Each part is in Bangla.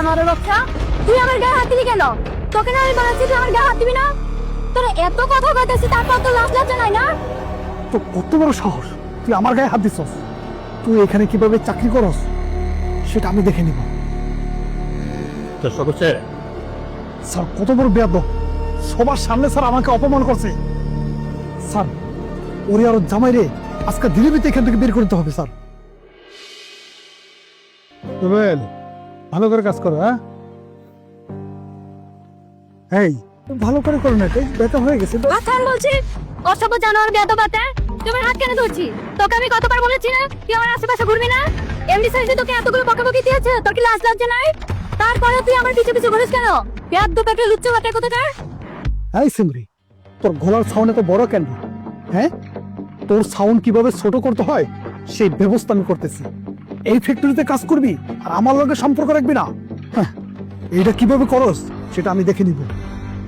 জানোয়ারের বাচ্চা তুই আমার গায়ে হাত দিবি কেন? তোকে না আমি বলেছি তুই আমার গায়ে হাত দিবি না? তোর এত কথা কইতেছি তারপর তো লাজ নাই না? তো কত বড় সাহস? তুই আমার গায়ে হাত দিছস। তুই এখানে কীভাবে চাকরি করস সেটা আমি দেখে নিব। তো স্যার। কত বড় বেয়াদ সবার সামনে স্যার আমাকে অপমান করছে। স্যার ওরে আর জামাই রে আজকে ধীরে ধীরে এখান থেকে বের করতে হবে স্যার। রুবেল ভালো করে কাজ করো হ্যাঁ? এই ভালো করে করো না ব্যথা হয়ে গেছে তো। আচ্ছা বলছি অসভ্য জানোয়ার বেদ বাতে তোমার হাত কেন ধরছি? তোকে আমি কতবার বলেছি না তুই আমার আশেপাশে ঘুরবি না? এমনি সাইজে তোকে এতগুলো বকাবকি দিয়েছে তোর কি লাজ লজ্জা নাই? তারপরে তুই আমার পিছু পিছু ঘুরিস কেন? পেয়ার দু পেটে লুচ্চু বাটে কোথাকার? এই সিমরি তোর গলার সাউন্ড এত বড় কেন? হ্যাঁ? তোর সাউন্ড কীভাবে ছোট করতে হয় সেই ব্যবস্থা আমি করতেছি। এই ফ্যাক্টরিতে কাজ করবি আর আমার লগে সম্পর্ক রাখবি না। হ্যাঁ, এইটা কীভাবে করস সেটা আমি দেখে নিব।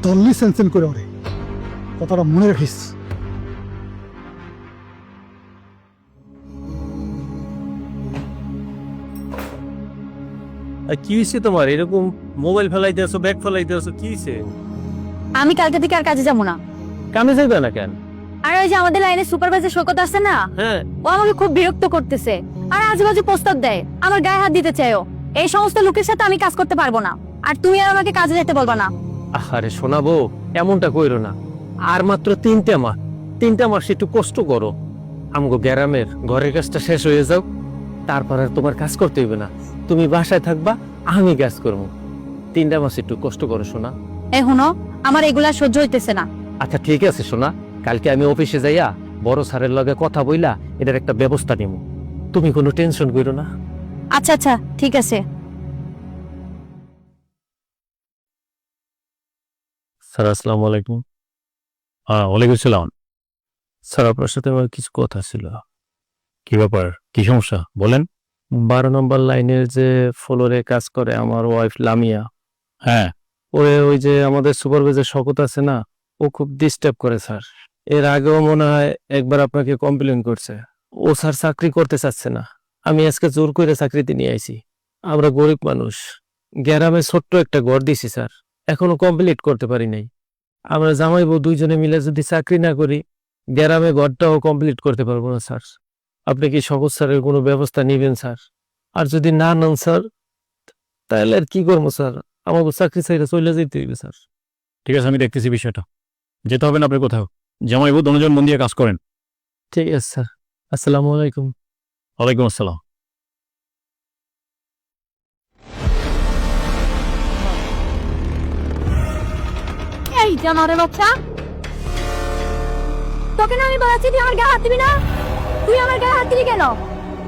তল্লি সেনসেন করে ওরে। কথাটা মনে রাখিস। কি হয়েছে তোমার? এরকম মোবাইল ফেলাইতে আসো ব্যাগ ফেলাইতে কি হয়েছে আমি কালকে থেকে আর কাজে যাব না। কামে যাইবে না কেন? আর ওই যে আমাদের লাইনে সুপারভাইজার শোকত আছে না হ্যাঁ। ও আমাকে খুব বিরক্ত করতেছে। আর আজেবাজে প্রস্তাব দেয় আমার গায়ে হাত দিতে চাইও এই সমস্ত লোকের সাথে আমি কাজ করতে পারব না। আর তুমি আর আমাকে কাজে যেতে বলবা না। আরে শোনাবো এমনটা কইরো না। আর মাত্র তিনটা মাস তিনটা মাস একটু কষ্ট করো। আমগো গ্যারামের ঘরের কাজটা শেষ হয়ে যাও। তারপর আর তোমার কাজ করতে হইবে না। তুমি বাসায় থাকবা আমি কাজ করব। তিনটা মাস একটু কষ্ট করো শোনা এই হুনো আমার এগুলা সহ্য হইতেছে না। আচ্ছা ঠিক আছে শোনা কালকে আমি অফিসে যাইয়া বড় স্যারের লগে কথা বইলা এটার একটা ব্যবস্থা নিব তুমি কোনো টেনশন করো না। আচ্ছা আচ্ছা ঠিক আছে। স্যার আসসালামু আলাইকুম। হ্যাঁ ওয়ালাইকুম সালাম স্যার আপনার সাথে আমার কিছু কথা ছিল। কি ব্যাপার? কি সমস্যা? বলেন। বারো নম্বর লাইনের যে ফ্লোরে কাজ করে আমার ওয়াইফ লামিয়া হ্যাঁ। ওরে ওই যে আমাদের সুপারভাইজার শকত আছে না ও খুব ডিস্টার্ব করে স্যার। এর আগেও মনে হয় একবার আপনাকে কমপ্লেন করছে। ও স্যার চাকরি করতে চাচ্ছে না। আমি আজকে জোর করে চাকরিতে নিয়ে আইছি। আমরা গরিব মানুষ। গ্যারামে ছোট্ট একটা ঘর দিছি স্যার। এখনও কমপ্লিট করতে পারি নাই। আমরা জামাই বউ দুইজনে মিলে যদি চাকরি না করি গ্রামে ঘরটাও কমপ্লিট করতে পারব না স্যার। আপনি কি সহজ স্যারের কোনো ব্যবস্থা নিবেন স্যার? আর যদি না নেন স্যার তাহলে আর কি করব স্যার? আমাকে চাকরি চাইলে চলে যেতে হইবে স্যার। ঠিক আছে আমি দেখতেছি বিষয়টা। যেতে হবে না আপনি কোথাও। জামাইবু দনজন মন দিয়ে কাজ করেন। ঠিক আছে স্যার। আসসালামু আলাইকুম। ওয়ালাইকুম আসসালাম। এই জানোয়ারের বাচ্চা। তোকে না আমি বলেছি তুই আমার গায়ে হাত দিবি না? তুই আমার গায়ে হাত দিবি কেন?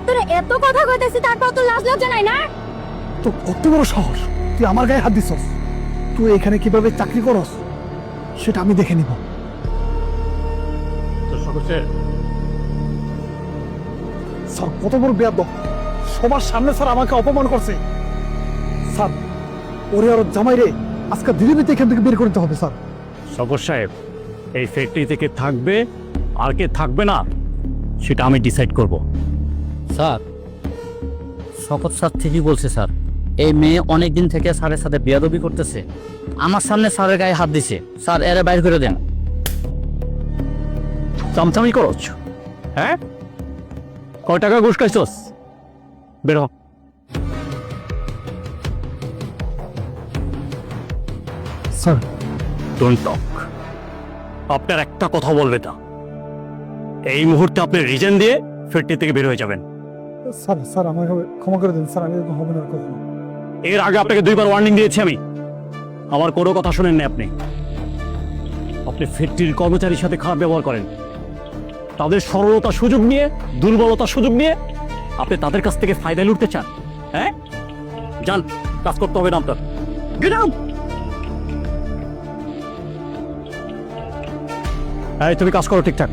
তোর এত কথা কইতেছি তারপর তো লাজ লজ্জা নাই না? তো কত বড় শহর তুই আমার গায়ে হাত দিছস। তুই এখানে কীভাবে চাকরি করস সেটা আমি দেখে নিব। তো সকসে স্যার কত বড় বেয়াদ সবার সামনে স্যার আমাকে অপমান করছে। স্যার ওরে আর জামাই রে আজকে ধীরে ধীরে এখান থেকে বের করতে হবে স্যার। সকর সাহেব এই ফ্যাক্টরি থেকে থাকবে আর কে থাকবে না সেটা আমি ডিসাইড করব। স্যার শপথ স্যার ঠিকই বলছে স্যার। এই মেয়ে অনেক দিন থেকে স্যারের সাথে বিয়াদবি করতেছে। আমার সামনে স্যারের গায়ে হাত দিছে। স্যার এরা বাইর করে দেন। চামচামি করছ? হ্যাঁ? কয় টাকা ঘুষ খাইছস? বের স্যার। ডোন্ট টক আপনার একটা কথা বলবে না এই মুহূর্তে আপনি রিজেন দিয়ে ফ্যাক্টরি থেকে বের হয়ে যাবেন। স্যার স্যার আমাকে ক্ষমা করে দিন স্যার আমি এরকম হবে না কখনো। এর আগে আপনাকে দুইবার ওয়ার্নিং দিয়েছি আমি। আমার কোনো কথা শোনেন না আপনি। আপনি ফ্যাক্টরির কর্মচারীর সাথে খারাপ ব্যবহার করেন। তাদের সরলতা সুযোগ নিয়ে, দুর্বলতা সুযোগ নিয়ে আপনি তাদের কাছ থেকে ফায়দা লুটতে চান। হ্যাঁ? যান, কাজ করতে হবে না আপনার গেলাম এই, তুমি কাজ করো ঠিকঠাক।